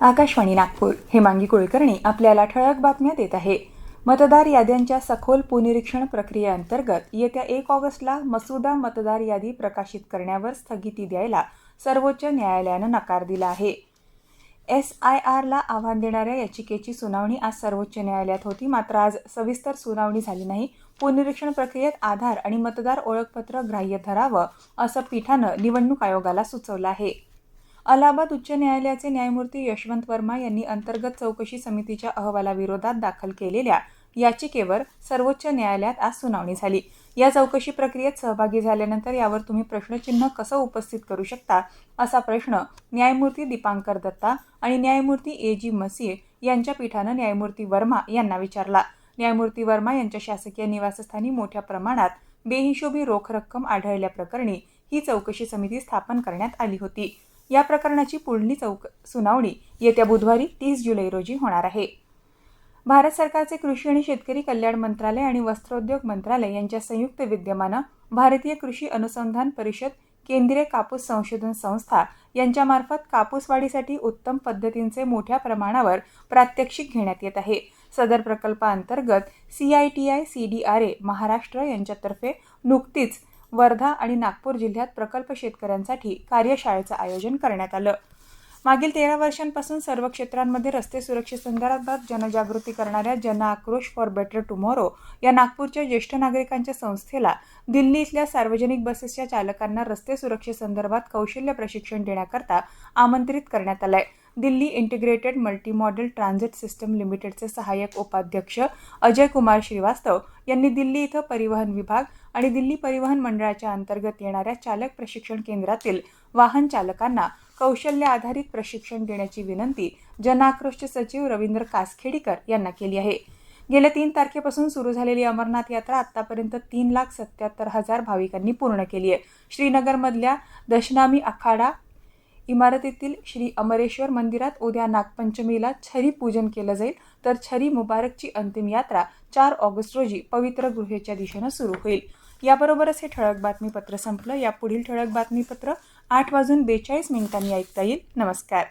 आकाशवाणी नागपूर. हेमांगी कुलकर्णी आपल्याला ठळक बातम्या देत आहे. मतदार याद्यांच्या सखोल पुनरीक्षण प्रक्रियेअंतर्गत येत्या एक ऑगस्टला मसुदा मतदार यादी प्रकाशित करण्यावर स्थगिती द्यायला सर्वोच्च न्यायालयानं नकार दिला आहे. एस आय आरला आव्हान देणाऱ्या याचिकेची सुनावणी आज सर्वोच्च न्यायालयात होती. मात्र आज सविस्तर सुनावणी झाली नाही. पुनरीक्षण प्रक्रियेत आधार आणि मतदार ओळखपत्र ग्राह्य धरावं असं पीठानं निवडणूक आयोगाला सुचवलं आहे. अलाहाबाद उच्च न्यायालयाचे न्यायमूर्ती यशवंत वर्मा यांनी अंतर्गत चौकशी समितीच्या अहवालाविरोधात दाखल केलेल्या याचिकेवर सर्वोच्च न्यायालयात आज सुनावणी झाली. या चौकशी प्रक्रियेत सहभागी झाल्यानंतर यावर तुम्ही प्रश्नचिन्ह कसं उपस्थित करू शकता असा प्रश्न न्यायमूर्ती दीपांकर दत्ता आणि न्यायमूर्ती ए जी मसीह यांच्या पीठानं न्यायमूर्ती वर्मा यांना विचारला. न्यायमूर्ती वर्मा यांच्या शासकीय निवासस्थानी मोठ्या प्रमाणात बेहिशोबी रोख रक्कम आढळल्याप्रकरणी ही चौकशी समिती स्थापन करण्यात आली होती. या प्रकरणाची पुढली चौक सुनावणी येत्या बुधवारी तीस जुलै रोजी होणार आहे. भारत सरकारचे कृषी आणि शेतकरी कल्याण मंत्रालय आणि वस्त्रोद्योग मंत्रालय यांच्या संयुक्त विद्यमानं भारतीय कृषी अनुसंधान परिषद केंद्रीय कापूस संशोधन संस्था यांच्यामार्फत कापूस वाढीसाठी उत्तम पद्धतींचे मोठ्या प्रमाणावर प्रात्यक्षिक घेण्यात येत आहे. सदर प्रकल्पाअंतर्गत C I T I C D R A Maharashtra यांच्यातर्फे नुकतीच वर्धा आणि नागपूर जिल्ह्यात प्रकल्प शेतकऱ्यांसाठी कार्यशाळेचं आयोजन करण्यात आलं. मागील तेरा वर्षांपासून सर्व क्षेत्रांमध्ये रस्ते सुरक्षेसंदर्भात जनजागृती करणाऱ्या जन आक्रोश फॉर बेटर टुमॉरो या नागपूरच्या ज्येष्ठ नागरिकांच्या संस्थेला दिल्ली इथल्या सार्वजनिक बसेसच्या चालकांना रस्ते सुरक्षेसंदर्भात कौशल्य प्रशिक्षण देण्याकरता आमंत्रित करण्यात आलं आहे Delhi integrated multi model transit system लिमिटेडचे सहाय्यक उपाध्यक्ष अजय कुमार श्रीवास्तव यांनी दिल्ली इथं परिवहन विभाग आणि दिल्ली परिवहन मंडळाच्या अंतर्गत येणाऱ्या चालक प्रशिक्षण केंद्रातील वाहन चालकांना कौशल्य आधारित प्रशिक्षण देण्याची विनंती जनआक्रोशचे सचिव रवींद्र कासखेडीकर यांना केली आहे. गेल्या तीन तारखेपासून सुरू झालेली अमरनाथ यात्रा आतापर्यंत तीन लाख सत्याहत्तर हजार भाविकांनी पूर्ण केली आहे. श्रीनगरमधल्या दशनामी आखाडा इमारतीतील श्री अमरेश्वर मंदिरात उद्या नागपंचमीला छरी पूजन केलं जाईल. तर छरी मुबारकची अंतिम यात्रा चार ऑगस्ट रोजी पवित्र गृहेच्या दिशेनं सुरू होईल. याबरोबरच हे ठळक बातमीपत्र संपलं. या पुढील ठळक बातमीपत्र आठ वाजून बेचाळीस मिनिटांनी ऐकता येईल. नमस्कार.